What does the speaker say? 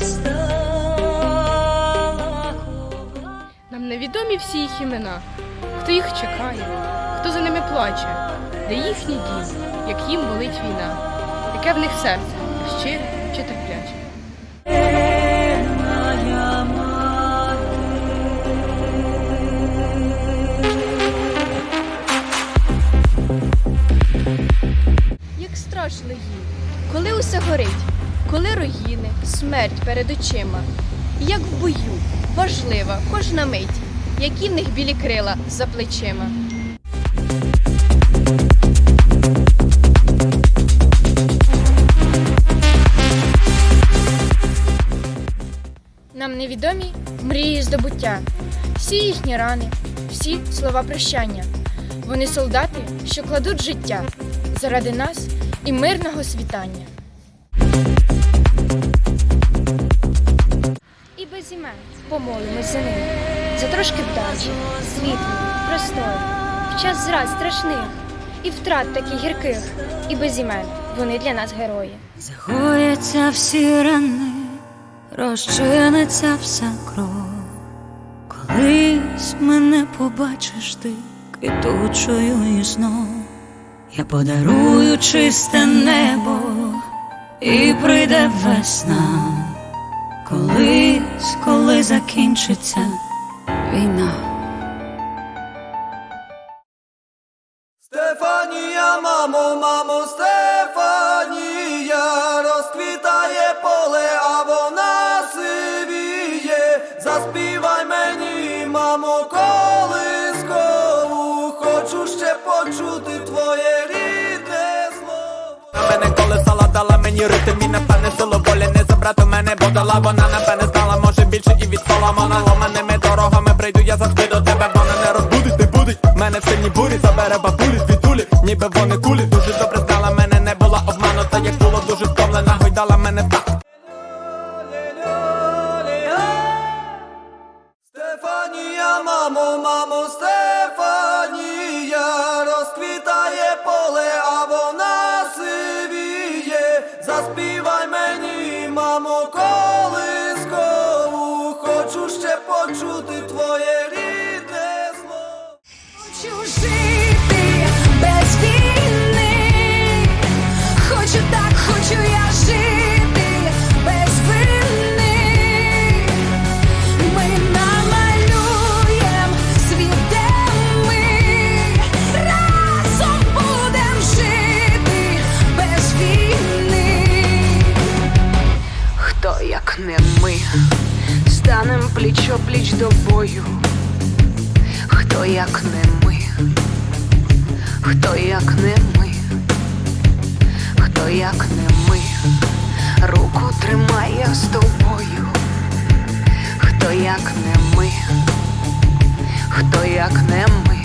стала. Нам невідомі всі їх імена, хто їх чекає, хто за ними плаче, де їхній дім, як їм болить війна, яке в них серце, щире чи терпляче. Коли горить, коли руїни, смерть перед очима. Як в бою, важлива кожна мить, які в них білі крила за плечима. Нам невідомі мрії здобуття, всі їхні рани, всі слова прощання. Вони солдати, що кладуть життя заради нас і мирного світання. Помолимось за них, за трошки вдачі, світло, простор, в час зрад страшних і втрат таких гірких, і без імен вони для нас герої. Загояться всі рани, розчиниться вся кров. Колись мене побачиш ти квітучою і знов. Я подарую чисте небо і прийде весна. Колись, коли закінчиться війна. Стефанія, мамо, мамо, Стефанія, розквітає поле, а вона сивіє. Заспівай мені, мамо, колискову, хочу ще почути твоє рідне слово. Мене колесала, дала мені ритм і напевне силу забрати у мене подала Вона напевне знала, може більше і відстала Вона ломаними дорогами прийду, я завжди до тебе Вона не розбудить, не будить. Мене в сильній бурі забере бабулі звідулі. Ніби вони кулі, дуже добре знала Мене не була обманута, як було дуже втомлена Гойдала мене в так Стефанія, мамо, мамо, Стефанія, розквітає поле, а вона сивіє. Заспівай почути твоє плічо пліч до бою, хто як не ми, хто як не ми, хто як не ми, руку тримає з тобою, хто як не ми, хто як не ми.